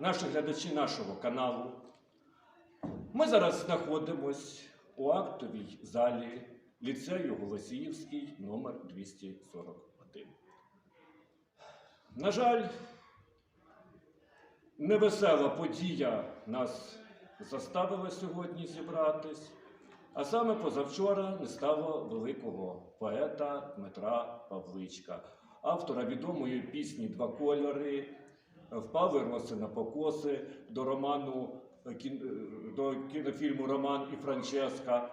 наші глядачі нашого каналу. Ми зараз знаходимось у актовій залі ліцею Голосіївський номер 241. На жаль, невесела подія нас заставила сьогодні зібратись, а саме позавчора не стало великого поета Дмитра Павличка, автора відомої пісні Два кольори, впали роси на покоси до роману е, е, до кінофільму Роман і Франческа,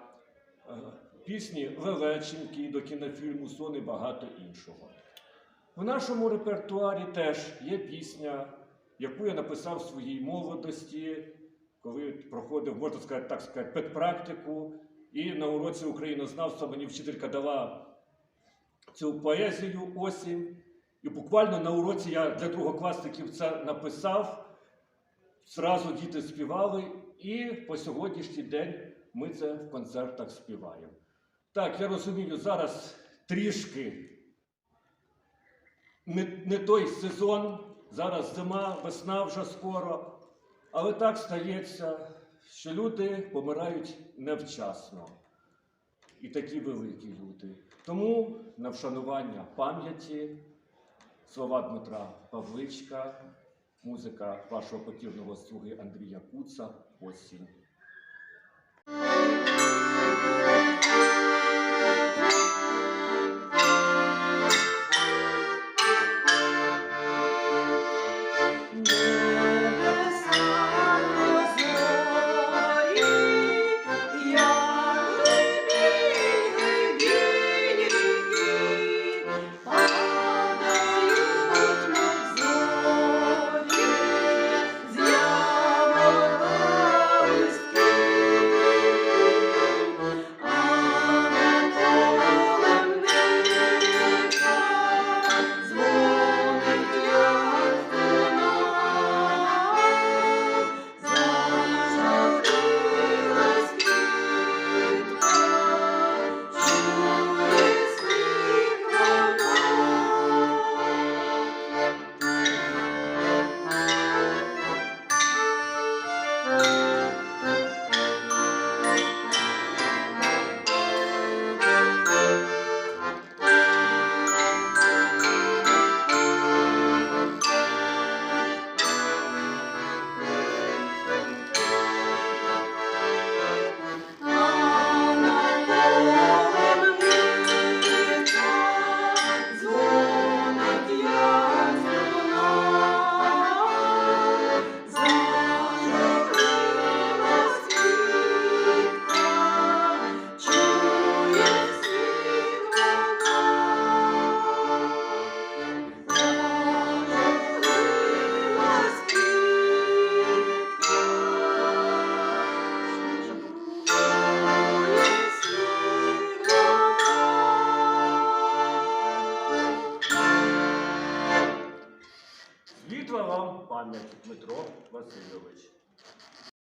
е, пісні Лелеченьки до кінофільму Сон і багато іншого. В нашому репертуарі теж є пісня, яку я написав в своїй молодості, коли проходив, можна сказати, так сказати, педпрактику. І на уроці українознавства мені вчителька дала цю поезію осінь. І буквально на уроці я для другокласників це написав. Зразу діти співали, і по сьогоднішній день ми це в концертах співаємо. Так, я розумію, зараз трішки не, не той сезон, зараз зима, весна вже скоро. Але так стається, що люди помирають невчасно. І такі великі люди. Тому на вшанування пам'яті слова Дмитра Павличка, музика вашого потірного слуги Андрія Куца осінь. Світла вам пам'ять, Дмитро Васильович.